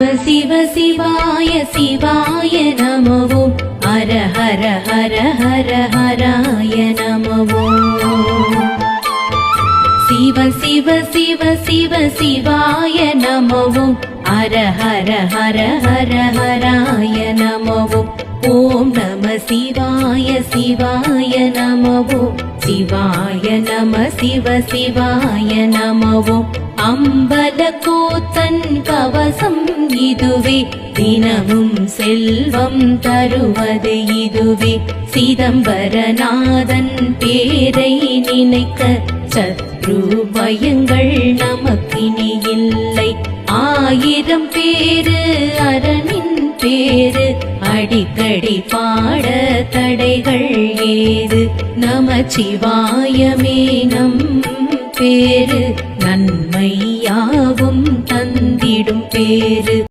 சிவ சிவாய சிவாய நமவோ. ஹர ஹர ஹர ஹர ஹராய நமவோ. சிவ சிவ சிவ சிவ சிவாய நமவோ. ஹர ஹர ஹர ஹர ஹராய நமவோ. ஓம் நம சிவாய சிவாய நமவோ. சிவாய நம சிவ சிவாய நமவோ. அம்பல கூத்தன் கவசம் இதுவே. தினமும் செல்வம் தருவது இதுவே. சிதம்பரநாதன் பேரை நினைக்க சத்ரு பயங்கள் நமக்கினி இல்லை. ஆயிரம் பேரு அரணின் பேரு. அடிக்கடி பாட தடைகள் ஏது? நமச்சிவாயமே நம் பேரு. நன் பேரு